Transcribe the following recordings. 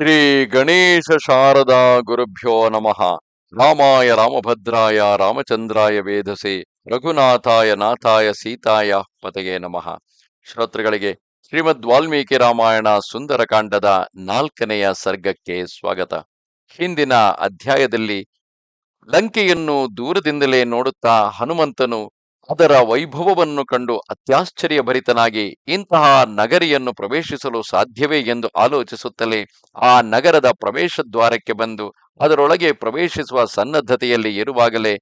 ಶ್ರೀ ಗಣೇಶ ಶಾರದಾ ಗುರುಭ್ಯೋ ನಮಃ. ರಾಮಾಯ ರಾಮಭದ್ರಾಯ ರಾಮಚಂದ್ರಾಯ ವೇದಸೆ ರಘುನಾಥಾಯ ನಾಥಾಯ ಸೀತಾಯ ಪತೆಗೆ ನಮಃ. ಶ್ರೋತೃಗಳಿಗೆ ಶ್ರೀಮದ್ ವಾಲ್ಮೀಕಿ ರಾಮಾಯಣ ಸುಂದರಕಾಂಡದ ನಾಲ್ಕನೆಯ ಸರ್ಗಕ್ಕೆ ಸ್ವಾಗತ. ಹಿಂದಿನ ಅಧ್ಯಾಯದಲ್ಲಿ ಲಂಕೆಯನ್ನು ದೂರದಿಂದಲೇ ನೋಡುತ್ತಾ ಹನುಮಂತನು ಅದರ ವೈಭವವನ್ನು ಕಂಡು ಅತ್ಯಾಶ್ಚರ್ಯಭರಿತನಾಗಿ ಇಂತಹ ನಗರಿಯನ್ನು ಪ್ರವೇಶಿಸಲು ಸಾಧ್ಯವೇ ಎಂದು ಆಲೋಚಿಸುತ್ತಲೇ ಆ ನಗರದ ಪ್ರವೇಶ ದ್ವಾರಕ್ಕೆ ಬಂದು ಅದರೊಳಗೆ ಪ್ರವೇಶಿಸುವ ಸನ್ನದ್ಧತೆಯಲ್ಲಿ ಇರುವಾಗಲೇ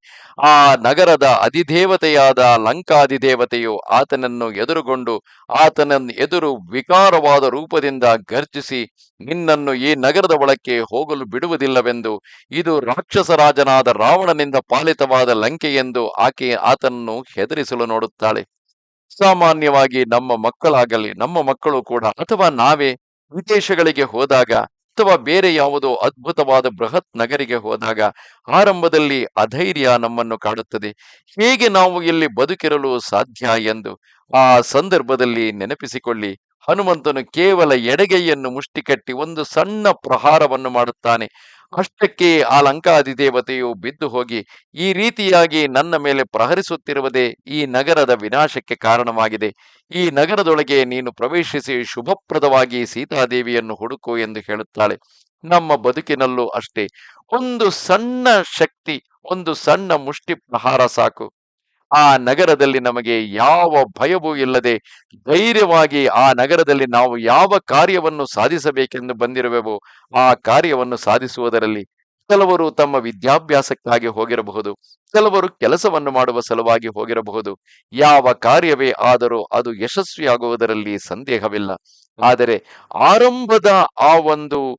ಆ ನಗರದ ಅಧಿದೇವತೆಯಾದ ಲಂಕಾಧಿದೇವತೆಯು ಆತನನ್ನು ಎದುರುಗೊಂಡು ಆತನನ್ನು ಎದುರು ವಿಕಾರವಾದ ರೂಪದಿಂದ ಗರ್ಜಿಸಿ ನಿನ್ನನ್ನು ಈ ನಗರದ ಒಳಕ್ಕೆ ಹೋಗಲು ಬಿಡುವುದಿಲ್ಲವೆಂದು, ಇದು ರಾಕ್ಷಸ ರಾಜನಾದ ರಾವಣನಿಂದ ಪಾಲಿತವಾದ ಎಂದು ಆಕೆ ಆತನನ್ನು ಹೆದರಿಸಲು ನೋಡುತ್ತಾಳೆ. ಸಾಮಾನ್ಯವಾಗಿ ನಮ್ಮ ಮಕ್ಕಳಾಗಲಿ, ನಮ್ಮ ಮಕ್ಕಳು ಕೂಡ ಅಥವಾ ನಾವೇ ವಿದೇಶಗಳಿಗೆ ಹೋದಾಗ ಅಥವಾ ಬೇರೆ ಯಾವುದೋ ಅದ್ಭುತವಾದ ಬೃಹತ್ ನಗರಿಗೆ ಹೋದಾಗ ಆರಂಭದಲ್ಲಿ ಅಧೈರ್ಯ ನಮ್ಮನ್ನು ಕಾಡುತ್ತದೆ. ಹೇಗೆ ನಾವು ಇಲ್ಲಿ ಬದುಕಿರಲು ಸಾಧ್ಯ ಎಂದು ಆ ಸಂದರ್ಭದಲ್ಲಿ ನೆನಪಿಸಿಕೊಳ್ಳಿ. ಹನುಮಂತನು ಕೇವಲ ಎಡಗೈಯನ್ನು ಮುಷ್ಟಿಕಟ್ಟಿ ಒಂದು ಸಣ್ಣ ಪ್ರಹಾರವನ್ನು ಮಾಡುತ್ತಾನೆ. ಅಷ್ಟಕ್ಕೆ ಆ ಲಂಕಾಧಿದೇವತೆಯು ಬಿದ್ದು ಹೋಗಿ, ಈ ರೀತಿಯಾಗಿ ನನ್ನ ಮೇಲೆ ಪ್ರಹರಿಸುತ್ತಿರುವುದೇ ಈ ನಗರದ ವಿನಾಶಕ್ಕೆ ಕಾರಣವಾಗಿದೆ. ಈ ನಗರದೊಳಗೆ ನೀನು ಪ್ರವೇಶಿಸಿ ಶುಭಪ್ರದವಾಗಿ ಸೀತಾದೇವಿಯನ್ನು ಹುಡುಕು ಎಂದು ಹೇಳುತ್ತಾಳೆ. ನಮ್ಮ ಬದುಕಿನಲ್ಲೂ ಅಷ್ಟೇ. ಒಂದು ಸಣ್ಣ ಶಕ್ತಿ, ಒಂದು ಸಣ್ಣ ಮುಷ್ಟಿ ಪ್ರಹಾರ ಸಾಕು. ಆ ನಗರದಲ್ಲಿ ನಮಗೆ ಯಾವ ಭಯವೂ ಇಲ್ಲದೆ ಧೈರ್ಯವಾಗಿ ಆ ನಗರದಲ್ಲಿ ನಾವು ಯಾವ ಕಾರ್ಯವನ್ನು ಸಾಧಿಸಬೇಕೆಂದು ಬಂದಿರುವೆವು ಆ ಕಾರ್ಯವನ್ನು ಸಾಧಿಸುವುದರಲ್ಲಿ ಕೆಲವರು ತಮ್ಮ ವಿದ್ಯಾಭ್ಯಾಸಕ್ಕಾಗಿ ಹೋಗಿರಬಹುದು, ಕೆಲವರು ಕೆಲಸವನ್ನು ಮಾಡುವ ಸಲುವಾಗಿ ಹೋಗಿರಬಹುದು. ಯಾವ ಕಾರ್ಯವೇ ಆದರೂ ಅದು ಯಶಸ್ವಿಯಾಗುವುದರಲ್ಲಿ ಸಂದೇಹವಿಲ್ಲ. ಆದರೆ ಆರಂಭದ ಆ ಒಂದು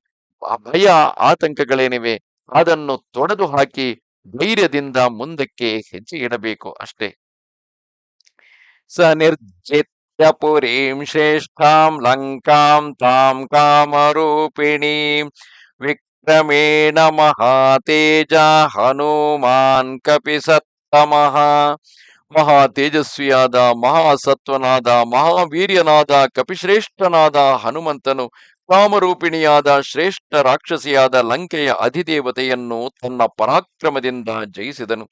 ಭಯ, ಆತಂಕಗಳೇನಿವೆ, ಅದನ್ನು ತೊಡೆದು ಹಾಕಿ ಧೈರ್ಯದಿಂದ ಮುಂದಕ್ಕೆ ಹೆಜ್ಜೆ ಇಡಬೇಕು ಅಷ್ಟೇ. ಸ ನಿರ್ಜಿತ್ಯ ಪುರೀಂ ಶ್ರೇಷ್ಠಾಂ ಲಂಕಾಂ ತಾಂ ಕಾಮರೂಪಿಣೀಂ ವಿಕ್ರಮೇಣ ಮಹಾತೇಜ ಹನುಮಾನ್ ಕಪಿ ಕಪಿಸತ್ತಮಃ. ಮಹಾ ತೇಜಸ್ವಿಯಾದ ಮಹಾಸತ್ವನಾದ ಮಹಾವೀರ್ಯನಾದ ಕಪಿಶ್ರೇಷ್ಠನಾದ ಹನುಮಂತನು ಕಾಮರೂಪಿಣಿಯಾದ ಶ್ರೇಷ್ಠ ರಾಕ್ಷಸಿಯಾದ ಲಂಕೆಯ ಅಧಿದೇವತೆಯನ್ನು ತನ್ನ ಪರಾಕ್ರಮದಿಂದ ಜಯಿಸಿದನು.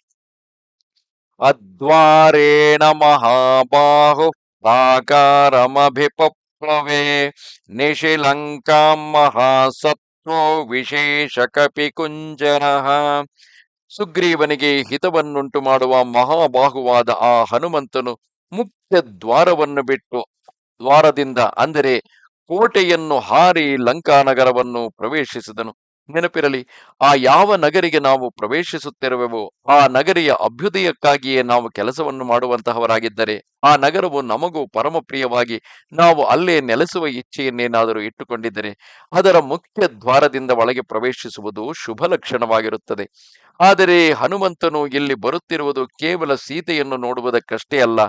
ಅದ್ವಾರೇಣ ಮಹಾಬಾಹು ಪ್ರಾಕಾರಮಭಿಪಪ್ಲವೇ ನಿಶಿಲಂಕಾಂ ಮಹಾಸತ್ವೋ ವಿಶೇಷ ಕಪಿಕುಂಜರಃ ಸುಗ್ರೀವನಿಗೆ ಹಿತವನ್ನುಂಟು ಮಾಡುವ ಮಹಾಬಾಹುವಾದ ಆ ಹನುಮಂತನು ಮುಖ್ಯ ದ್ವಾರವನ್ನು ಬಿಟ್ಟು ದ್ವಾರದಿಂದ ಅಂದರೆ ಕೋಟೆಯನ್ನು ಹಾರಿ ಲಂಕಾನಗರವನ್ನು ಪ್ರವೇಶಿಸಿದನು. ನೆನಪಿರಲಿ, ಆ ಯಾವ ನಗರಿಗೆ ನಾವು ಪ್ರವೇಶಿಸುತ್ತಿರುವೆವೋ, ಆ ನಗರಿಯ ಅಭ್ಯುದಯಕ್ಕಾಗಿಯೇ ನಾವು ಕೆಲಸವನ್ನು ಮಾಡುವಂತಹವರಾಗಿದ್ದರೆ, ಆ ನಗರವು ನಮಗೂ ಪರಮ ಪ್ರಿಯವಾಗಿ ನಾವು ಅಲ್ಲೇ ನೆಲೆಸುವ ಇಚ್ಛೆಯನ್ನೇನಾದರೂ ಇಟ್ಟುಕೊಂಡಿದ್ದರೆ, ಅದರ ಮುಖ್ಯ ದ್ವಾರದಿಂದ ಒಳಗೆ ಪ್ರವೇಶಿಸುವುದು ಶುಭ ಲಕ್ಷಣವಾಗಿರುತ್ತದೆ ಆದರೆ ಹನುಮಂತನು ಇಲ್ಲಿ ಬರುತ್ತಿರುವುದು ಕೇವಲ ಸೀತೆಯನ್ನು ನೋಡುವುದಕ್ಕಷ್ಟೇ ಅಲ್ಲ.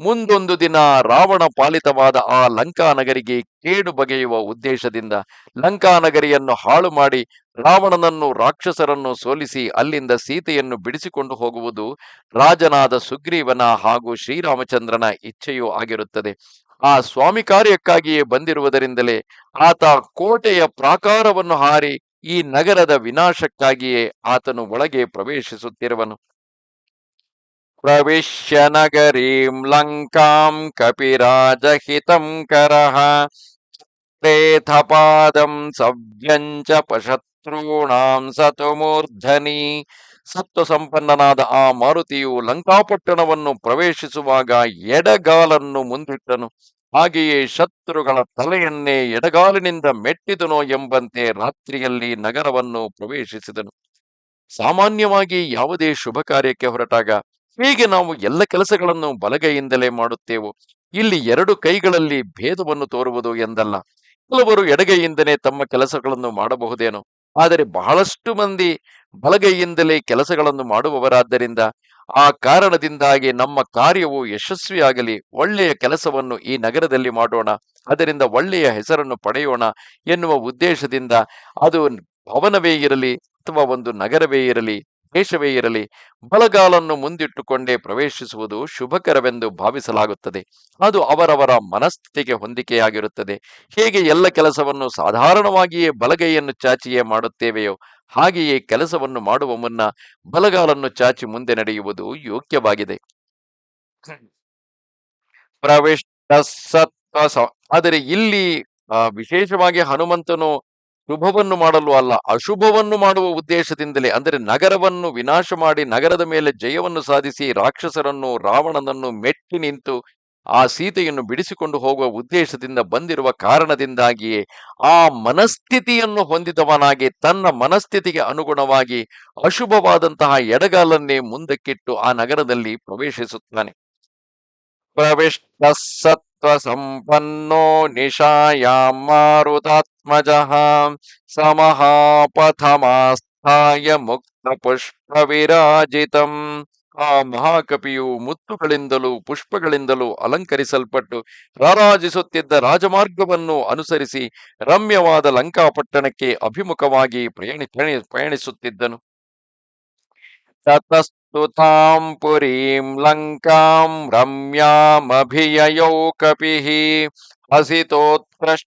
ಮುಂದೊಂದು ದಿನ ರಾವಣ ಪಾಲಿತವಾದ ಆ ಲಂಕಾನಗರಿಗೆ ಕೇಡು ಬಗೆಯುವ ಉದ್ದೇಶದಿಂದ ಲಂಕಾನಗರಿಯನ್ನು ಹಾಳು ಮಾಡಿ ರಾವಣನನ್ನು ರಾಕ್ಷಸರನ್ನು ಸೋಲಿಸಿ ಅಲ್ಲಿಂದ ಸೀತೆಯನ್ನು ಬಿಡಿಸಿಕೊಂಡು ಹೋಗುವುದು ರಾಜನಾದ ಸುಗ್ರೀವನ ಹಾಗೂ ಶ್ರೀರಾಮಚಂದ್ರನ ಇಚ್ಛೆಯೂ ಆಗಿರುತ್ತದೆ. ಆ ಸ್ವಾಮಿ ಕಾರ್ಯಕ್ಕಾಗಿಯೇ ಬಂದಿರುವುದರಿಂದಲೇ ಆತ ಕೋಟೆಯ ಪ್ರಾಕಾರವನ್ನು ಹಾರಿ ಈ ನಗರದ ವಿನಾಶಕ್ಕಾಗಿಯೇ ಆತನು ಒಳಗೆ ಪ್ರವೇಶಿಸುತ್ತಿರುವನು. ಪ್ರವಿಶ್ಯ ನಗರೀಂ ಲಂಕಾಂ ಕಪಿರಾಜಹಿತಂ ಕರಹ ೇಥಪಾದಂ ಪಾದಂ ಸವ್ಯಂಚ ಪಶತ್ರೂಣಾಂ ಸತು ಮೂರ್ಧನಿ ಸತ್ವ ಸಂಪನ್ನನಾದ ಆ ಮಾರುತಿಯು ಲಂಕಾಪಟ್ಟಣವನ್ನು ಪ್ರವೇಶಿಸುವಾಗ ಎಡಗಾಲನ್ನು ಮುಂದಿಟ್ಟನು. ಹಾಗೆಯೇ ಶತ್ರುಗಳ ತಲೆಯನ್ನೇ ಎಡಗಾಲಿನಿಂದ ಮೆಟ್ಟಿದನೋ ಎಂಬಂತೆ ರಾತ್ರಿಯಲ್ಲಿ ನಗರವನ್ನು ಪ್ರವೇಶಿಸಿದನು. ಸಾಮಾನ್ಯವಾಗಿ ಯಾವುದೇ ಶುಭ ಕಾರ್ಯಕ್ಕೆ ಹೊರಟಾಗ ಹೀಗೆ ನಾವು ಎಲ್ಲ ಕೆಲಸಗಳನ್ನು ಬಲಗೈಯಿಂದಲೇ ಮಾಡುತ್ತೇವೋ. ಇಲ್ಲಿ ಎರಡು ಕೈಗಳಲ್ಲಿ ಭೇದವನ್ನು ತೋರುವುದು ಎಂದಲ್ಲ. ಕೆಲವರು ಎಡಗೈಯಿಂದಲೇ ತಮ್ಮ ಕೆಲಸಗಳನ್ನು ಮಾಡಬಹುದೇನೋ. ಆದರೆ ಬಹಳಷ್ಟು ಮಂದಿ ಬಲಗೈಯಿಂದಲೇ ಕೆಲಸಗಳನ್ನು ಮಾಡುವವರಾದ್ದರಿಂದ ಆ ಕಾರಣದಿಂದಾಗಿ ನಮ್ಮ ಕಾರ್ಯವು ಯಶಸ್ವಿಯಾಗಲಿ, ಒಳ್ಳೆಯ ಕೆಲಸವನ್ನು ಈ ನಗರದಲ್ಲಿ ಮಾಡೋಣ, ಅದರಿಂದ ಒಳ್ಳೆಯ ಹೆಸರನ್ನು ಪಡೆಯೋಣ ಎನ್ನುವ ಉದ್ದೇಶದಿಂದ ಅದು ಭವನವೇ ಇರಲಿ ಅಥವಾ ಒಂದು ನಗರವೇ ಇರಲಿ ಉದ್ದೇಶವೇ ಇರಲಿ, ಬಲಗಾಲನ್ನು ಮುಂದಿಟ್ಟುಕೊಂಡೇ ಪ್ರವೇಶಿಸುವುದು ಶುಭಕರವೆಂದು ಭಾವಿಸಲಾಗುತ್ತದೆ. ಅದು ಅವರವರ ಮನಸ್ಥಿತಿಗೆ ಹೊಂದಿಕೆಯಾಗಿರುತ್ತದೆ. ಹೇಗೆ ಎಲ್ಲ ಕೆಲಸವನ್ನು ಸಾಧಾರಣವಾಗಿಯೇ ಬಲಗೈಯನ್ನು ಚಾಚಿಯೇ ಮಾಡುತ್ತೇವೆಯೋ, ಹಾಗೆಯೇ ಕೆಲಸವನ್ನು ಮಾಡುವ ಮುನ್ನ ಬಲಗಾಲನ್ನು ಚಾಚಿ ಮುಂದೆ ನಡೆಯುವುದು ಯೋಗ್ಯವಾಗಿದೆ. ಪ್ರವೇಶ ಆದರೆ ಇಲ್ಲಿ ವಿಶೇಷವಾಗಿ ಹನುಮಂತನು ಶುಭವನ್ನು ಮಾಡಲು ಅಲ್ಲ, ಅಶುಭವನ್ನು ಮಾಡುವ ಉದ್ದೇಶದಿಂದಲೇ, ಅಂದರೆ ನಗರವನ್ನು ವಿನಾಶ ಮಾಡಿ ನಗರದ ಮೇಲೆ ಜಯವನ್ನು ಸಾಧಿಸಿ ರಾಕ್ಷಸರನ್ನು, ರಾವಣನನ್ನು ಮೆಟ್ಟಿ ನಿಂತು ಆ ಸೀತೆಯನ್ನು ಬಿಡಿಸಿಕೊಂಡು ಹೋಗುವ ಉದ್ದೇಶದಿಂದ ಬಂದಿರುವ ಕಾರಣದಿಂದಾಗಿಯೇ ಆ ಮನಸ್ಥಿತಿಯನ್ನು ಹೊಂದಿದವನಾಗಿ, ತನ್ನ ಮನಸ್ಥಿತಿಗೆ ಅನುಗುಣವಾಗಿ ಅಶುಭವಾದಂತಹ ಎಡಗಾಲನ್ನೇ ಮುಂದಕ್ಕಿಟ್ಟು ಆ ನಗರದಲ್ಲಿ ಪ್ರವೇಶಿಸುತ್ತಾನೆ. ಪ್ರವಿಷ್ಟ ಸತ್ವ ಸಂಪನ್ನೋ ನಿಶಾಯಾಂ ಮಾರುತಾತ್ಮಜಃ ಸಮಹಾಪಥಮಾಸ್ಥಾಯ ಮುಕ್ತ ಪುಷ್ಪ ವಿರಾಜಿತಂ ಆ ಮಹಾಕಪಿಯು ಮುತ್ತುಗಳಿಂದಲೂ ಪುಷ್ಪಗಳಿಂದಲೂ ಅಲಂಕರಿಸಲ್ಪಟ್ಟು ರಾರಾಜಿಸುತ್ತಿದ್ದ ರಾಜಮಾರ್ಗವನ್ನು ಅನುಸರಿಸಿ ರಮ್ಯವಾದ ಲಂಕಾಪಟ್ಟಣಕ್ಕೆ ಅಭಿಮುಖವಾಗಿ ಪ್ರಯಾಣಿ, ಪ್ರಯಾಣಿ- ಪ್ರಯಾಣಿಸುತ್ತಿದ್ದನು. ತಾಂ ಪುರೀಂ ಲಂಕಾಂ ರಮ್ಯಾಮಭಿಯಯೌ ಕಪಿ ಹಸಿತೋತ್ಕೃಷ್ಟ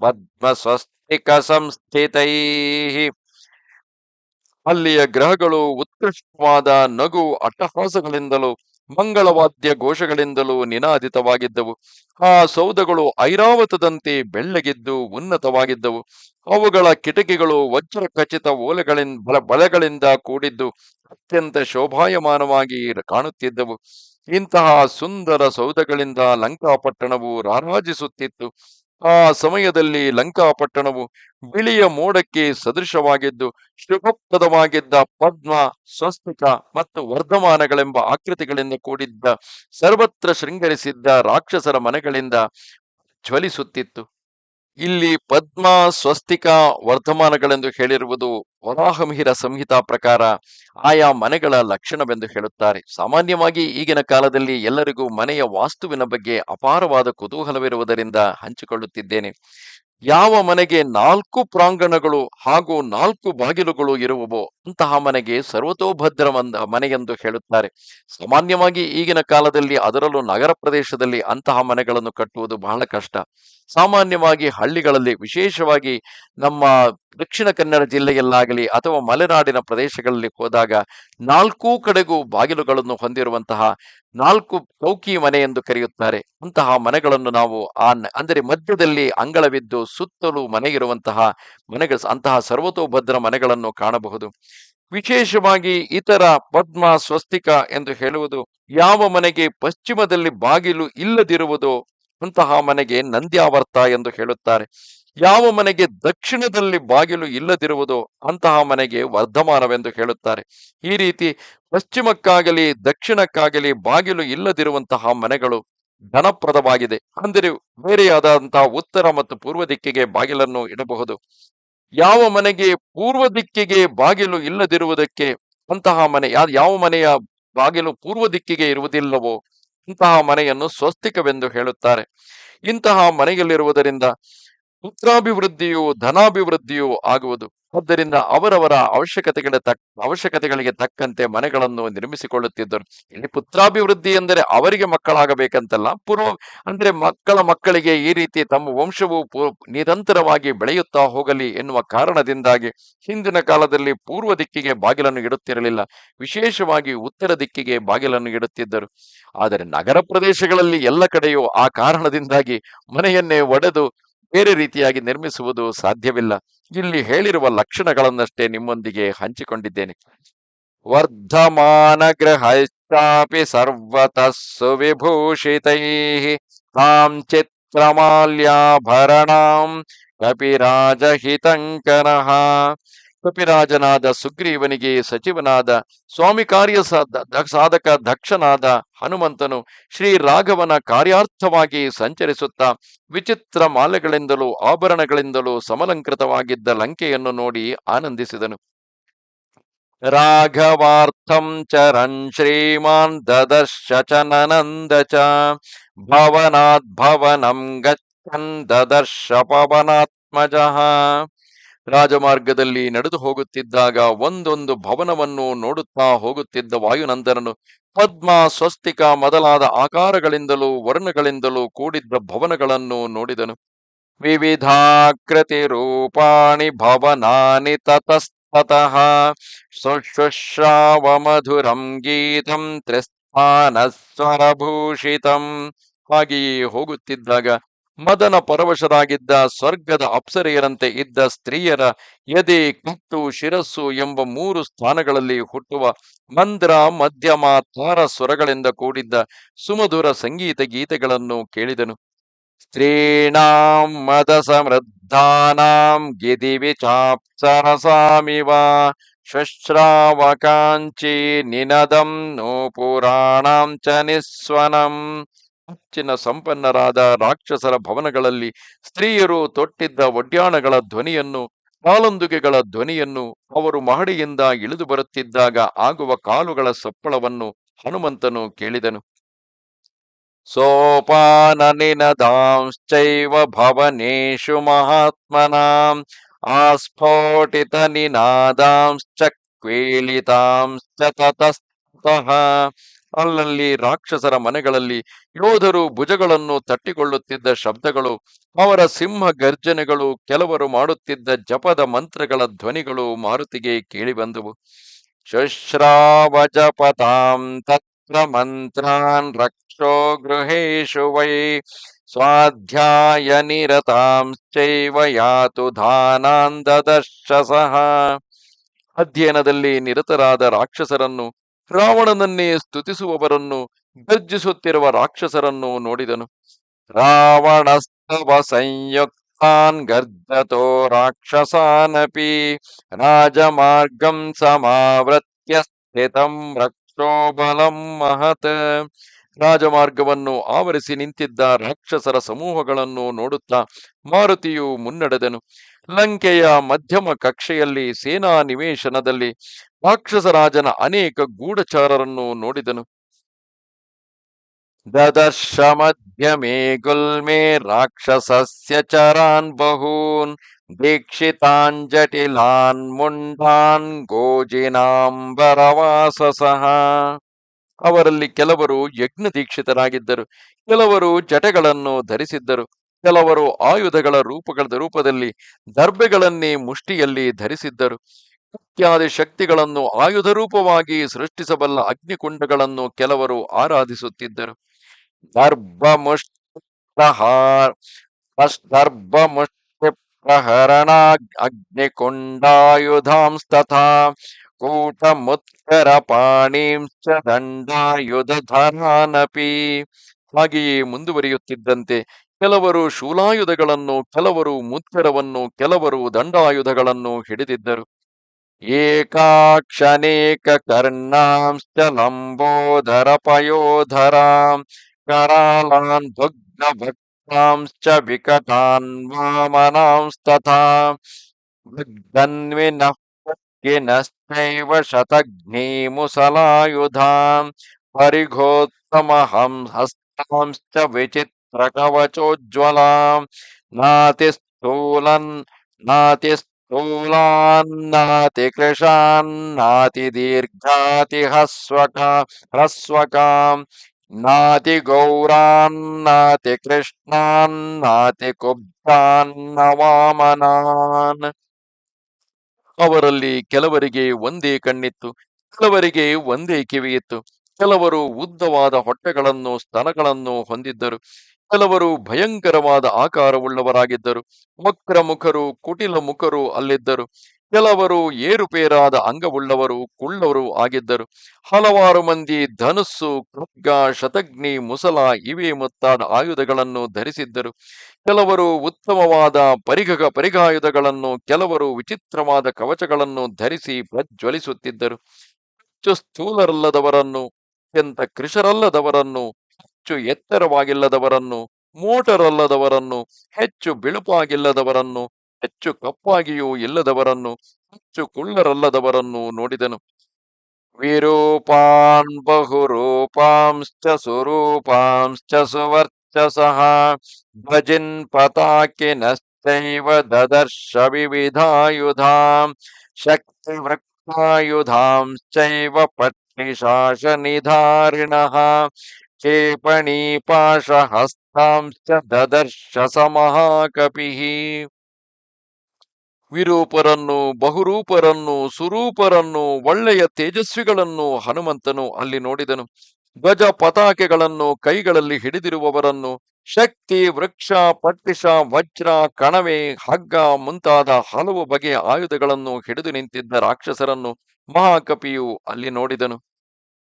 ಪದ್ಮಸ್ವಸ್ತಿಕ ಸಂಸ್ಥಿತೈ ಅಲ್ಲಿಯ ಗ್ರಹಗಳು ಉತ್ಕೃಷ್ಟವಾದ ನಗು ಅಟ್ಟಹಾಸಗಳಿಂದಲೂ, ಮಂಗಳವಾದ್ಯ ಘೋಷಗಳಿಂದಲೂ ನಿನಾದಿತವಾಗಿದ್ದವು. ಆ ಸೌಧಗಳು ಐರಾವತದಂತೆ ಬೆಳ್ಳಗಿದ್ದು ಉನ್ನತವಾಗಿದ್ದವು. ಅವುಗಳ ಕಿಟಕಿಗಳು ವಜ್ರ ಖಚಿತ ಓಲೆಗಳಿಂದ ಬಳೆಗಳಿಂದ ಕೂಡಿದ್ದು ಅತ್ಯಂತ ಶೋಭಾಯಮಾನವಾಗಿ ಕಾಣುತ್ತಿದ್ದವು. ಇಂತಹ ಸುಂದರ ಸೌಧಗಳಿಂದ ಲಂಕಾಪಟ್ಟಣವು ರಾರಾಜಿಸುತ್ತಿತ್ತು. ಆ ಸಮಯದಲ್ಲಿ ಲಂಕಾಪಟ್ಟಣವು ಬಿಳಿಯ ಮೋಡಕ್ಕೆ ಸದೃಶವಾಗಿದ್ದು, ಶುಭಪ್ರದವಾಗಿದ್ದ ಪದ್ಮ, ಸ್ವಸ್ತಿಕ ಮತ್ತು ವರ್ಧಮಾನಗಳೆಂಬ ಆಕೃತಿಗಳಿಂದ ಕೂಡಿದ್ದ, ಸರ್ವತ್ರ ಶೃಂಗರಿಸಿದ್ದ ರಾಕ್ಷಸರ ಮನೆಗಳಿಂದ ಜ್ವಲಿಸುತ್ತಿತ್ತು. ಇಲ್ಲಿ ಪದ್ಮ ಸ್ವಸ್ತಿಕ ವರ್ಧಮಾನಗಳೆಂದು ಹೇಳಿರುವುದು ವರಾಹಮಿಹಿರ ಸಂಹಿತಾ ಪ್ರಕಾರ ಆಯಾ ಮನೆಗಳ ಲಕ್ಷಣವೆಂದು ಹೇಳುತ್ತಾರೆ. ಸಾಮಾನ್ಯವಾಗಿ ಈಗಿನ ಕಾಲದಲ್ಲಿ ಎಲ್ಲರಿಗೂ ಮನೆಯ ವಾಸ್ತುವಿನ ಬಗ್ಗೆ ಅಪಾರವಾದ ಕುತೂಹಲವಿರುವುದರಿಂದ ಹಂಚಿಕೊಳ್ಳುತ್ತಿದ್ದೇನೆ. ಯಾವ ಮನೆಗೆ ನಾಲ್ಕು ಪ್ರಾಂಗಣಗಳು ಹಾಗೂ ನಾಲ್ಕು ಬಾಗಿಲುಗಳು ಇರುವವೋ ಅಂತಹ ಮನೆಗೆ ಸರ್ವತೋಭದ್ರವಂತಹ ಮನೆ ಎಂದು ಹೇಳುತ್ತಾರೆ. ಸಾಮಾನ್ಯವಾಗಿ ಈಗಿನ ಕಾಲದಲ್ಲಿ ಅದರಲ್ಲೂ ನಗರ ಪ್ರದೇಶದಲ್ಲಿ ಅಂತಹ ಮನೆಗಳನ್ನು ಕಟ್ಟುವುದು ಬಹಳ ಕಷ್ಟ. ಸಾಮಾನ್ಯವಾಗಿ ಹಳ್ಳಿಗಳಲ್ಲಿ ವಿಶೇಷವಾಗಿ ನಮ್ಮ ದಕ್ಷಿಣ ಕನ್ನಡ ಜಿಲ್ಲೆಯಲ್ಲಾಗಲಿ ಅಥವಾ ಮಲೆನಾಡಿನ ಪ್ರದೇಶಗಳಲ್ಲಿ ಹೋದಾಗ ನಾಲ್ಕೂ ಕಡೆಗೂ ಬಾಗಿಲುಗಳನ್ನು ಹೊಂದಿರುವಂತಹ ನಾಲ್ಕು ಚೌಕಿ ಮನೆ ಎಂದು ಕರೆಯುತ್ತಾರೆ. ಅಂತಹ ಮನೆಗಳನ್ನು ನಾವು ಆ ಅಂದರೆ ಮಧ್ಯದಲ್ಲಿ ಅಂಗಳವಿದ್ದು ಸುತ್ತಲೂ ಮನೆ ಇರುವಂತಹ ಮನೆಗಳ, ಅಂತಹ ಸರ್ವತೋಭದ್ರ ಮನೆಗಳನ್ನು ಕಾಣಬಹುದು. ವಿಶೇಷವಾಗಿ ಇತರ ಪದ್ಮ ಸ್ವಸ್ತಿಕ ಎಂದು ಹೇಳುವುದು, ಯಾವ ಮನೆಗೆ ಪಶ್ಚಿಮದಲ್ಲಿ ಬಾಗಿಲು ಇಲ್ಲದಿರುವುದು ಅಂತಹ ಮನೆಗೆ ನಂದ್ಯಾವರ್ತ ಎಂದು ಹೇಳುತ್ತಾರೆ. ಯಾವ ಮನೆಗೆ ದಕ್ಷಿಣದಲ್ಲಿ ಬಾಗಿಲು ಇಲ್ಲದಿರುವುದೋ ಅಂತಹ ಮನೆಗೆ ವರ್ಧಮಾನವೆಂದು ಹೇಳುತ್ತಾರೆ. ಈ ರೀತಿ ಪಶ್ಚಿಮಕ್ಕಾಗಲಿ, ದಕ್ಷಿಣಕ್ಕಾಗಲಿ ಬಾಗಿಲು ಇಲ್ಲದಿರುವಂತಹ ಮನೆಗಳು ಧನಪ್ರದವಾಗಿದೆ ಅಂದರೆ ಬೇರೆಯಾದಂತಹ ಉತ್ತರ ಮತ್ತು ಪೂರ್ವ ದಿಕ್ಕಿಗೆ ಬಾಗಿಲನ್ನು ಇಡಬಹುದು. ಯಾವ ಮನೆಗೆ ಪೂರ್ವ ದಿಕ್ಕಿಗೆ ಬಾಗಿಲು ಇಲ್ಲದಿರುವುದಕ್ಕೆ ಅಂತಹ ಮನೆ ಯಾವ ಮನೆಯ ಬಾಗಿಲು ಪೂರ್ವ ದಿಕ್ಕಿಗೆ ಇರುವುದಿಲ್ಲವೋ ಇಂತಹ ಮನೆಯನ್ನು ಸ್ವಸ್ತಿಕವೆಂದು ಹೇಳುತ್ತಾರೆ. ಇಂತಹ ಮನೆಯಲ್ಲಿರುವುದರಿಂದ ಪುತ್ರಾಭಿವೃದ್ಧಿಯು ಧನಾಭಿವೃದ್ಧಿಯು ಆಗುವುದು. ಆದ್ದರಿಂದ ಅವರವರ ಅವಶ್ಯಕತೆಗಳ ತಕ್ಕ ಅವಶ್ಯಕತೆಗಳಿಗೆ ತಕ್ಕಂತೆ ಮನೆಗಳನ್ನು ನಿರ್ಮಿಸಿಕೊಳ್ಳುತ್ತಿದ್ದರು. ಇಲ್ಲಿ ಪುತ್ರಾಭಿವೃದ್ಧಿ ಎಂದರೆ ಅವರಿಗೆ ಮಕ್ಕಳಾಗಬೇಕಂತಲ್ಲ. ಪೂರ್ವ ಅಂದ್ರೆ ಮಕ್ಕಳ ಮಕ್ಕಳಿಗೆ ಈ ರೀತಿ ತಮ್ಮ ವಂಶವು ನಿರಂತರವಾಗಿ ಬೆಳೆಯುತ್ತಾ ಹೋಗಲಿ ಎನ್ನುವ ಕಾರಣದಿಂದಾಗಿ ಹಿಂದಿನ ಕಾಲದಲ್ಲಿ ಪೂರ್ವ ದಿಕ್ಕಿಗೆ ಬಾಗಿಲನ್ನು ಇಡುತ್ತಿರಲಿಲ್ಲ. ವಿಶೇಷವಾಗಿ ಉತ್ತರ ದಿಕ್ಕಿಗೆ ಬಾಗಿಲನ್ನು ಇಡುತ್ತಿದ್ದರು. ಆದರೆ ನಗರ ಪ್ರದೇಶಗಳಲ್ಲಿ ಎಲ್ಲ ಕಡೆಯೂ ಆ ಕಾರಣದಿಂದಾಗಿ ಮನೆಯನ್ನೇ ಒಡೆದು ಬೇರೆ ರೀತಿಯಾಗಿ ನಿರ್ಮಿಸುವುದು ಸಾಧ್ಯವಿಲ್ಲ. ಇಲ್ಲಿ ಹೇಳಿರುವ ಲಕ್ಷಣಗಳನ್ನಷ್ಟೇ ನಿಮ್ಮೊಂದಿಗೆ ಹಂಚಿಕೊಂಡಿದ್ದೇನೆ. ವರ್ಧಮಾನ ಗೃಹಶ್ಚಾಪಿ ಸರ್ವತಃ ಸುವಿಭೂಷಿತೈ ತಾಂ ಚಿತ್ರಮಾಲ್ಯಾಭರಣಾಂ ಕಪಿರಾಜಹಿತಂಕರಃ ಕಪಿರಾಜನಾದ ಸುಗ್ರೀವನಿಗೆ ಸಚಿವನಾದ, ಸ್ವಾಮಿ ಕಾರ್ಯಸಾದ ಸಾಧಕ ದಕ್ಷನಾದ ಹನುಮಂತನು ಶ್ರೀ ರಾಘವನ ಕಾರ್ಯಾರ್ಥವಾಗಿ ಸಂಚರಿಸುತ್ತಾ ವಿಚಿತ್ರ ಮಾಲೆಗಳಿಂದಲೂ ಆಭರಣಗಳಿಂದಲೂ ಸಮಲಂಕೃತವಾಗಿದ್ದ ಲಂಕೆಯನ್ನು ನೋಡಿ ಆನಂದಿಸಿದನು. ರಾಘವಾರ್ಥಂ ಚರಣ್ ಶ್ರೀಮಾನ್ ದದರ್ಶ ಚ ನನಂದ ಚ ಭವನಾತ್ ಭವನಂ ಗಚ್ಚನ್ ದದರ್ಶ ಪವನಾತ್ಮಜಃ ರಾಜಮಾರ್ಗದಲ್ಲಿ ನಡೆದು ಹೋಗುತ್ತಿದ್ದಾಗ ಒಂದೊಂದು ಭವನವನ್ನು ನೋಡುತ್ತಾ ಹೋಗುತ್ತಿದ್ದ ವಾಯುನಂದನನು ಪದ್ಮ, ಸ್ವಸ್ತಿಕ ಮೊದಲಾದ ಆಕಾರಗಳಿಂದಲೂ ವರ್ಣಗಳಿಂದಲೂ ಕೂಡಿದ್ದ ಭವನಗಳನ್ನು ನೋಡಿದನು. ವಿವಿಧಾಕೃತಿ ರೂಪಾಣಿ ಭವನಾನಿ ತತಸ್ತತಃ ಸುಶ್ರಾವ ಮಧುರಂ ಗೀತಂ ತ್ರಿಸ್ಥಾನ ಸ್ವರಭೂಷಿತಂ ಹಾಗೆಯೇ ಹೋಗುತ್ತಿದ್ದಾಗ ಮದನ ಪರವಶರಾಗಿದ್ದ ಸ್ವರ್ಗದ ಅಪ್ಸರೆಯರಂತೆ ಇದ್ದ ಸ್ತ್ರೀಯರ ಎದೆ, ಕತ್ತು, ಶಿರಸ್ಸು ಎಂಬ ಮೂರು ಸ್ಥಾನಗಳಲ್ಲಿ ಹುಟ್ಟುವ ಮಂದ್ರ, ಮಧ್ಯಮ, ತಾರ ಸ್ವರಗಳಿಂದ ಕೂಡಿದ್ದ ಸುಮಧುರ ಸಂಗೀತ ಗೀತೆಗಳನ್ನು ಕೇಳಿದನು. ಸ್ತ್ರೀಣಾಂ ಮದ ಸಮೃದ್ಧಾನಾಂ ಗಿದಿ ವಿಚಾಪ್ಸರಸಾಮಿವ ಶಶ್ರಾವಕಾಂಚಿ ನಿನದಂ ನೂಪುರಾಣಾಂ ಚ ನಿಸ್ವನಂ ಹೆಚ್ಚಿನ ಸಂಪನ್ನರಾದ ರಾಕ್ಷಸರ ಭವನಗಳಲ್ಲಿ ಸ್ತ್ರೀಯರು ತೊಟ್ಟಿದ್ದ ಒಡ್ಯಾಣಗಳ ಧ್ವನಿಯನ್ನು, ಕಾಲೊಂದುಗೆಗಳ ಧ್ವನಿಯನ್ನು ಅವರು ಮಹಡಿಯಿಂದ ಇಳಿದು ಬರುತ್ತಿದ್ದಾಗ ಆಗುವ ಕಾಲುಗಳ ಸಪ್ಪಳವನ್ನು ಹನುಮಂತನು ಕೇಳಿದನು. ಸೋಪಾನ ಭವನೇಶು ಮಹಾತ್ಮನ, ಆಸ್ಫೋಟಿತ ನಿನಾದಾಂಶ್ಚ ಕ್ವೇಲಿತಾಂಶ್ಚ ತತಸ್ತಃ. ಅಲ್ಲಲ್ಲಿ ರಾಕ್ಷಸರ ಮನೆಗಳಲ್ಲಿ ಯೋಧರು ಭುಜಗಳನ್ನು ತಟ್ಟಿಕೊಳ್ಳುತ್ತಿದ್ದ ಶಬ್ದಗಳು, ಅವರ ಸಿಂಹ ಗರ್ಜನೆಗಳು, ಕೆಲವರು ಮಾಡುತ್ತಿದ್ದ ಜಪದ ಮಂತ್ರಗಳ ಧ್ವನಿಗಳು ಮಾರುತಿಗೆ ಕೇಳಿಬಂದುವು. ಶುಶ್ರಾವ ಜಪತಾಂ ತತ್ರ ಮಂತ್ರಾನ್ ರಕ್ಷೋ ಗೃಹೇಶು ವೈ ಸ್ವಾಧ್ಯಾಯ ನಿರತಾಂಶ್ಚೈವ ಯಾತು ಧಾನಾನ್ ದದರ್ಶಸಃ ಅಧ್ಯಯನದಲ್ಲಿ ನಿರತರಾದ ರಾಕ್ಷಸರನ್ನು ರಾವಣನನ್ನೇ ಸ್ತುತಿಸುವವರನ್ನು, ಗರ್ಜಿಸುತ್ತಿರುವ ರಾಕ್ಷಸರನ್ನು ನೋಡಿದನು. ರಾವಣಸ್ತವ ಸಂಯುಕ್ತಾನ್ ಗರ್ಜತೋ ರಾಕ್ಷಸಾನಪಿ, ರಾಜಮಾರ್ಗಂ ಸಮಾವೃತ್ಯ ಸ್ಥಿತಂ ರಕ್ಷೋಬಲಂ ಮಹತ್. ರಾಜಮಾರ್ಗವನ್ನು ಆವರಿಸಿ ನಿಂತಿದ್ದ ರಾಕ್ಷಸರ ಸಮೂಹಗಳನ್ನು ನೋಡುತ್ತಾ ಮಾರುತಿಯು ಮುನ್ನಡೆದನು. ಲಂಕೆಯ ಮಧ್ಯಮ ಕಕ್ಷೆಯಲ್ಲಿ ಸೇನಾ ನಿವೇಶನದಲ್ಲಿ ರಾಕ್ಷಸರಾಜನ ಅನೇಕ ಗೂಢಚಾರರನ್ನು ನೋಡಿದನು. ದದರ್ಶ ಮಧ್ಯಮೇ ಗುಲ್ಮೆ ರಾಕ್ಷಸಸ್ಯ ಚರಾನ್ ಬಹೂನ್ ದೀಕ್ಷಿತಾನ್ ಜಟಿಲಾನ್ ಮುಂಡಾನ್ ಗೋಜಿನಾಂಬರವಾಸಸಃ ಅವರಲ್ಲಿ ಕೆಲವರು ಯಜ್ಞ ದೀಕ್ಷಿತರಾಗಿದ್ದರು. ಕೆಲವರು ಜಟೆಗಳನ್ನು ಧರಿಸಿದ್ದರು. ಕೆಲವರು ಆಯುಧಗಳ ರೂಪಗಳ ರೂಪದಲ್ಲಿ ದರ್ಬೆಗಳನ್ನೇ ಮುಷ್ಟಿಯಲ್ಲಿ ಧರಿಸಿದ್ದರು. ಇತ್ಯಾದಿ ಶಕ್ತಿಗಳನ್ನು ಆಯುಧ ರೂಪವಾಗಿ ಸೃಷ್ಟಿಸಬಲ್ಲ ಅಗ್ನಿಕುಂಡಗಳನ್ನು ಕೆಲವರು ಆರಾಧಿಸುತ್ತಿದ್ದರು. ದರ್ಭ ದರ್ಭ ಪ್ರಹರಣ ಅಗ್ನಿಕುಂಡಾಯುಧಾಂಸ್ತಥಾ ಕೂಟಮುತ್ಕರ ಪಾಣೀಂಶ್ಚ ದಂಡಾಯುಧಧರಾನಪಿ ಹಾಗೆಯೇ ಮುಂದುವರಿಯುತ್ತಿದ್ದಂತೆ ಕೆಲವರು ಶೂಲಾಯುಧಗಳನ್ನು, ಕೆಲವರು ಮುತ್ಕರವನ್ನು ಕೆಲವರು ದಂಡಾಯುಧಗಳನ್ನು ಹಿಡಿದಿದ್ದರು. ಏಕಾಕ್ಷನೇಕ ಕರ್ಣಾಂಶ್ಚ ಲಂಬೋದರ ಪಯೋಧರಾಂ, ಕರಾಲಾನ್ ಭಗ್ನ ಭಕ್ತಾಂಶ್ಚ ವಿಕಟಾನ್ ವಾಮನಾಂಸ್ತಥಾ ಭಗ್ಧನ್ವಿನಃ ಪಕ್ಕಿನಶ್ಚೈವ ಶತಘ್ನೀಮುಸಲಾಯುಧಾಂ ಪರಿಘೋತ್ತಮಹಂ ಹಸ್ತಾಂಶ್ಚ ವಿಚಿತ್ರಕವಚೋಜ್ವಲಾಂ ನಾತಿಸ್ಥೂಲನ್ ಕೃಷಾನ್ ನಾತಿ ದೀರ್ಘಾತಿ ಹಸ್ವಕ ಹ್ರಸ್ವಕಾಂ ನಾತಿ ಗೌರಾನ್ನಾತಿ ಕೃಷ್ಣಾನ್ನಾತಿ ಕುಬ್ಧಾನ್ನ ವಾಮನಾನ್ ಅವರಲ್ಲಿ ಕೆಲವರಿಗೆ ಒಂದೇ ಕಣ್ಣಿತ್ತು, ಕೆಲವರಿಗೆ ಒಂದೇ ಕಿವಿಯಿತ್ತು, ಕೆಲವರು ಉದ್ದವಾದ ಹೊಟ್ಟೆಗಳನ್ನು, ಸ್ತನಗಳನ್ನು ಹೊಂದಿದ್ದರು. ಕೆಲವರು ಭಯಂಕರವಾದ ಆಕಾರವುಳ್ಳವರಾಗಿದ್ದರು. ವಕ್ರ ಮುಖರು, ಕುಟಿಲ ಮುಖರು ಅಲ್ಲಿದ್ದರು. ಕೆಲವರು ಏರುಪೇರಾದ ಅಂಗವುಳ್ಳವರು ಕುಳ್ಳವರು ಆಗಿದ್ದರು. ಹಲವಾರು ಮಂದಿ ಧನುಸ್ಸು, ಖಡ್ಗ, ಶತಗ್ನಿ, ಮುಸಲ ಇವೆ ಮುತ್ತಾದ ಆಯುಧಗಳನ್ನು ಧರಿಸಿದ್ದರು. ಕೆಲವರು ಉತ್ತಮವಾದ ಪರಿಘ ಪರಿಗಾಯುಧಗಳನ್ನು, ಕೆಲವರು ವಿಚಿತ್ರವಾದ ಕವಚಗಳನ್ನು ಧರಿಸಿ ಪ್ರಜ್ವಲಿಸುತ್ತಿದ್ದರು. ಹೆಚ್ಚು ಸ್ಥೂಲರಲ್ಲದವರನ್ನು, ಅತ್ಯಂತ ಕೃಷರಲ್ಲದವರನ್ನು ಹೆಚ್ಚು ಎತ್ತರವಾಗಿಲ್ಲದವರನ್ನು, ಮೋಟರಲ್ಲದವರನ್ನು, ಹೆಚ್ಚು ಬಿಳುಪಾಗಿಲ್ಲದವರನ್ನು, ಹೆಚ್ಚು ಕಪ್ಪಾಗಿಯೂ ಇಲ್ಲದವರನ್ನು, ಹೆಚ್ಚು ಕುಳ್ಳರಲ್ಲದವರನ್ನು ನೋಡಿದನು. ವಿರೂಪಾನ್ ಬಹುರೂಪಾಂಶ್ಚ ಸ್ವರೂಪಾಂಶ್ಚ ಸುವರ್ಚಸಃ ಭಜಿನ್ ಪತಾಕಿನಶ್ಚೈವ ದದರ್ಶ ವಿವಿಧಾಯುಧಾಂ ಶಕ್ತಿ ವೃಕ್ಷಾಯುಧಾಂಶ್ಚೈವ ಪಟ್ಟಿಶಾಸನಿಧಾರಿಣಃ ಕ್ಷೇಪಣೀಪಾಶಹಸ್ತಾಂಶ್ಚ ದದರ್ಶ ಸಮಹಾಕಪಿಃ ವಿರೂಪರನ್ನು ಬಹುರೂಪರನ್ನು ಸುರೂಪರನ್ನು ಒಳ್ಳೆಯ ತೇಜಸ್ವಿಗಳನ್ನು ಹನುಮಂತನು ಅಲ್ಲಿ ನೋಡಿದನು. ಧ್ವಜ ಪತಾಕೆಗಳನ್ನು ಕೈಗಳಲ್ಲಿ ಹಿಡಿದಿರುವವರನ್ನು ಶಕ್ತಿ, ವೃಕ್ಷ ಪಟ್ಟಿಷ ವಜ್ರ, ಕಣವೆ, ಹಗ್ಗ ಮುಂತಾದ ಹಲವು ಬಗೆಯ ಆಯುಧಗಳನ್ನು ಹಿಡಿದು ನಿಂತಿದ್ದ ರಾಕ್ಷಸರನ್ನು ಮಹಾಕಪಿಯು ಅಲ್ಲಿ ನೋಡಿದನು.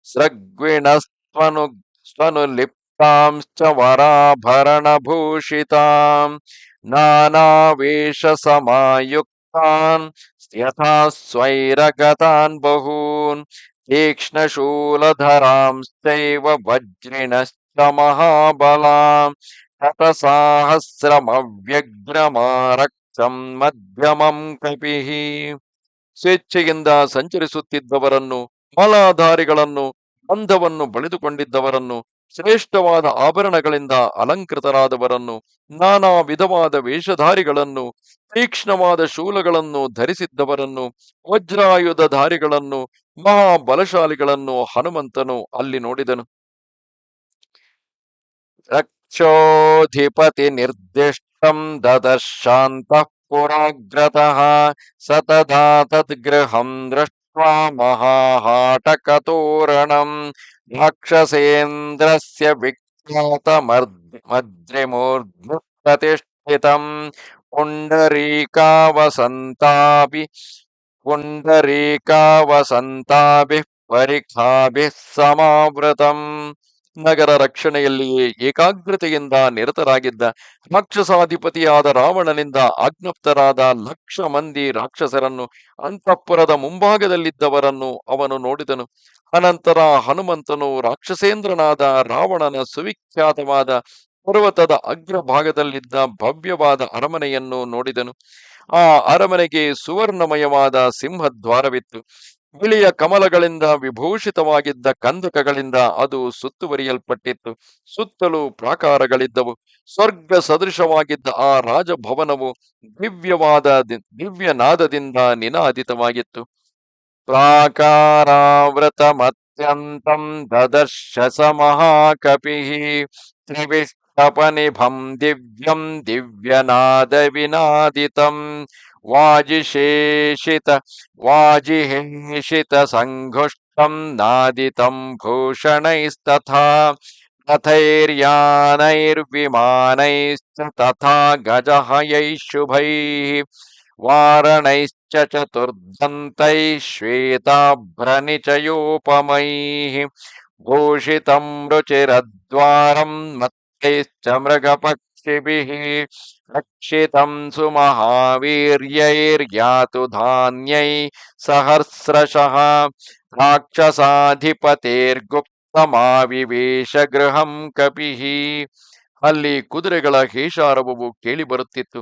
ಸೃಗ್ವಿಣಸ್ತ್ವನು ಸ್ವನು ಲಿಪ್ತಾಂಶ್ಚ ವರಾಭರಣಭೂಷಿತಾಂ. ನಾನಾವೇಶ ಸಮಾಯುಕ್ತಾನ್. ಯಥಾ ಸ್ವೈರಗತಾನ್ ಬಹೂನ್. ತೀಕ್ಷ್ಣಶೂಲಧರಾಂಶ್ಚೈವ ವಜ್ರಿಣಶ್ಚ ಮಹಾಬಲಾಂ. ಶತಸಾಹಸ್ರಮವ್ಯಗ್ರಮಾರಕ್ತಂ ಮಧ್ಯಮಂ ಕಪಿಹಿ ಸ್ವೇಚ್ಛೆಯಿಂದ ಸಂಚರಿಸುತ್ತಿದ್ದವರನ್ನು, ಮಲಾಧಾರಿಗಳನ್ನು ಬಂಧವನ್ನು ಬಳಿದುಕೊಂಡಿದ್ದವರನ್ನು, ಶ್ರೇಷ್ಠವಾದ ಆಭರಣಗಳಿಂದ ಅಲಂಕೃತರಾದವರನ್ನು, ನಾನಾ ವಿಧವಾದ ವೇಷಧಾರಿಗಳನ್ನು, ತೀಕ್ಷ್ಣವಾದ ಶೂಲಗಳನ್ನು ಧರಿಸಿದ್ದವರನ್ನು ವಜ್ರಾಯುಧಧಾರಿಗಳನ್ನು ಮಹಾಬಲಶಾಲಿಗಳನ್ನು ಹನುಮಂತನು ಅಲ್ಲಿ ನೋಡಿದನು. ರಕ್ಷೋಧಿಪತಿ ನಿರ್ದಿಷ್ಟಂ ದದಶಾಂತ ಪುರಾಗ್ರತಃ ಸತದಾ ತದ್ಗೃಹಂ ದೃಷ್ಟ್ವಾ ರಾಕ್ಷಸೇಂದ್ರಸ್ಯ ವಿಖ್ಯಾತಮರ್ದ್ರಿಮೂರ್ಧ್ನಿ ಪ್ರತಿಷ್ಠಿತಂ ಪುಂಡರೀಕಾವಸಂತಾಭಿ ಪುಂಡರೀಕಾವಸಂತಾಭಿಃ ಪರಿಖಾಭಿಃ ಸಮಾವೃತಂ ನಗರ ರಕ್ಷಣೆಯಲ್ಲಿಯೇ ಏಕಾಗ್ರತೆಯಿಂದ ನಿರತರಾಗಿದ್ದ ರಾಕ್ಷಸಾಧಿಪತಿಯಾದ ರಾವಣನಿಂದ ಆಜ್ಞಪ್ತರಾದ ಲಕ್ಷ ಮಂದಿ ರಾಕ್ಷಸರನ್ನು ಅಂತಃಪುರದ ಮುಂಭಾಗದಲ್ಲಿದ್ದವರನ್ನು ಅವನು ನೋಡಿದನು. ಅನಂತರ ಹನುಮಂತನು ರಾಕ್ಷಸೇಂದ್ರನಾದ ರಾವಣನ ಸುವಿಖ್ಯಾತವಾದ ಪರ್ವತದ ಅಗ್ರಭಾಗದಲ್ಲಿದ್ದ ಭವ್ಯವಾದ ಅರಮನೆಯನ್ನು ನೋಡಿದನು. ಆ ಅರಮನೆಗೆ ಸುವರ್ಣಮಯವಾದ ಸಿಂಹದ್ವಾರವಿತ್ತು. ಬಿಳಿಯ ಕಮಲಗಳಿಂದ ವಿಭೂಷಿತವಾಗಿದ್ದ ಕಂದಕಗಳಿಂದ ಅದು ಸುತ್ತುವರಿಯಲ್ಪಟ್ಟಿತ್ತು. ಸುತ್ತಲೂ ಪ್ರಾಕಾರಗಳಿದ್ದವು. ಸ್ವರ್ಗ ಸದೃಶವಾಗಿದ್ದ ಆ ರಾಜಭವನವು ದಿವ್ಯವಾದ ದಿವ್ಯನಾದದಿಂದ ನಿನಾದಿತವಾಗಿತ್ತು. ಪ್ರಾಕಾರಾವೃತಮತ್ಯಂತಂ ದದರ್ಶ ಸ ಮಹಾಕಪಿಃ ತ್ರಿವಿಷ್ಟಪನಿಭಂ ದಿವ್ಯಂ ದಿವ್ಯನಾದ ವಿನಾದಿತಂ वाजिशेषित वाजिहेषित सङ्घुष्टं नादितं भूषणैस्तथा रथैर्यानैर्विमानैश्च तथा गजः यैः शुभैः वारणैश्च चतुर्दन्तैः श्वेताभ्रनिचयोपमैः भूषितं रुचिरद्वारं मृगपक् ಮೃಗಪಕ್ಷಿಭಿः ರಕ್ಷಿತಂ ಸುಮಹಾವೀರ್ಯೈರ್ಯಾತು ಧಾನ್ಯೈ ಸಹಸ್ರಶಃ ರಾಕ್ಷಸಾಧಿಪತೇರ್ಗುಪ್ತಮಾವಿವೇಶ ಗೃಹಂ ಕಪಿಹಿ ಅಲ್ಲಿ ಕುದುರೆಗಳ ಕೇಳಿ ಕೇಳಿಬರುತ್ತಿತ್ತು.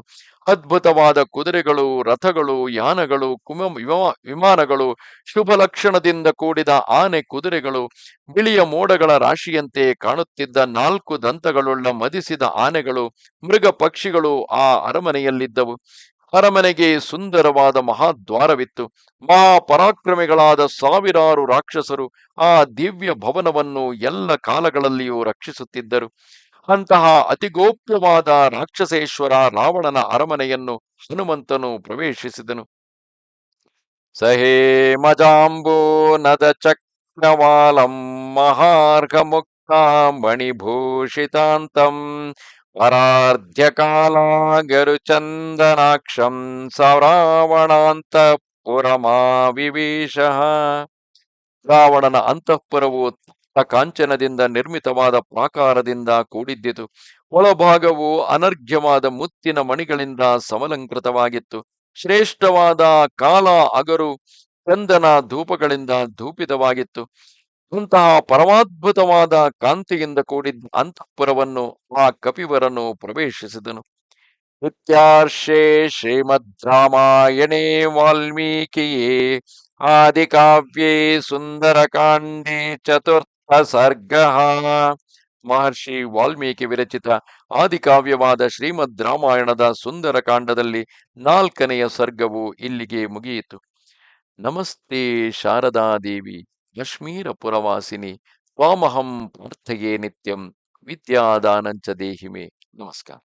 ಅದ್ಭುತವಾದ ಕುದುರೆಗಳು, ರಥಗಳು, ಯಾನಗಳು, ಕುಮ, ವಿಮಾ- ವಿಮಾನಗಳು, ಶುಭ ಲಕ್ಷಣದಿಂದ ಕೂಡಿದ ಆನೆ ಕುದುರೆಗಳು, ಬಿಳಿಯ ಮೋಡಗಳ ರಾಶಿಯಂತೆ ಕಾಣುತ್ತಿದ್ದ ನಾಲ್ಕು ದಂತಗಳುಳ್ಳ ಮದಿಸಿದ ಆನೆಗಳು, ಮೃಗ ಪಕ್ಷಿಗಳು ಆ ಅರಮನೆಯಲ್ಲಿದ್ದವು. ಅರಮನೆಗೆ ಸುಂದರವಾದ ಮಹಾದ್ವಾರವಿತ್ತು. ಮಹಾಪರಾಕ್ರಮಿಗಳಾದ ಸಾವಿರಾರು ರಾಕ್ಷಸರು ಆ ದಿವ್ಯ ಭವನವನ್ನು ಎಲ್ಲ ಕಾಲಗಳಲ್ಲಿಯೂ ರಕ್ಷಿಸುತ್ತಿದ್ದರು. ಅಂತಹ ಗೋಪ್ಯವಾದ ರಾಕ್ಷಸೇಶ್ವರ ರಾವಣನ ಅರಮನೆಯನ್ನು ಹನುಮಂತನು ಪ್ರವೇಶಿಸಿದನು. ಸಹೇ ಮಜಾಂಬೋ ನದ ಚಕ್ರವಾಲಂ ಮಹಾರ್ಘ ಮಣಿಭೂಷಿತಾಂತಂ ಪರಾರ್ಧ್ಯ ಕಾಲಾಗರು ಚಂದನಾಕ್ಷಂ ಸರಾವಣಾಂತ ಪುರಮಾವಿವೇಶ ರಾವಣನ ಅಂತಃಪುರವು ಕಾಂಚನದಿಂದ ನಿರ್ಮಿತವಾದ ಪ್ರಾಕಾರದಿಂದ ಕೂಡಿದ್ದಿತು. ಒಳಭಾಗವು ಅನರ್ಘ್ಯವಾದ ಮುತ್ತಿನ ಮಣಿಗಳಿಂದ ಸಮಲಂಕೃತವಾಗಿತ್ತು. ಶ್ರೇಷ್ಠವಾದ ಕಾಲ ಅಗರು ಚಂದನ ಧೂಪಗಳಿಂದ ಧೂಪಿತವಾಗಿತ್ತು. ಇಂತಹ ಪರಮಾದ್ಭುತವಾದ ಕಾಂತಿಯಿಂದ ಕೂಡಿದ್ದ ಅಂತಃಪುರವನ್ನು ಆ ಕಪಿವರನು ಪ್ರವೇಶಿಸಿದನು. ನಿತ್ಯಾರ್ಷೇ ಶ್ರೀಮದ್ ರಾಮಾಯಣೇ ವಾಲ್ಮೀಕಿಯೇ, ಆದಿಕಾವ್ಯೇ ಸುಂದರಕಾಂಡೇ ಚತುರ್ಥ ಸರ್ಗ ಮಹರ್ಷಿ ವಾಲ್ಮೀಕಿ ವಿರಚಿತ ಆದಿಕಾವ್ಯವಾದ ಶ್ರೀಮದ್ ರಾಮಾಯಣದ ಸುಂದರ ಕಾಂಡದಲ್ಲಿ ನಾಲ್ಕನೆಯ ಸರ್ಗವು ಇಲ್ಲಿಗೆ ಮುಗಿಯಿತು. ನಮಸ್ತೆ ಶಾರದಾದೇವಿ ಕಾಶ್ಮೀರ ಪುರವಾಸಿನಿ ತ್ವಾಮಹಂ ಪ್ರಾರ್ಥಯೇ ನಿತ್ಯಂ ವಿದ್ಯಾದಾನಂಚ ದೇಹಿಮೆ. ನಮಸ್ಕಾರ.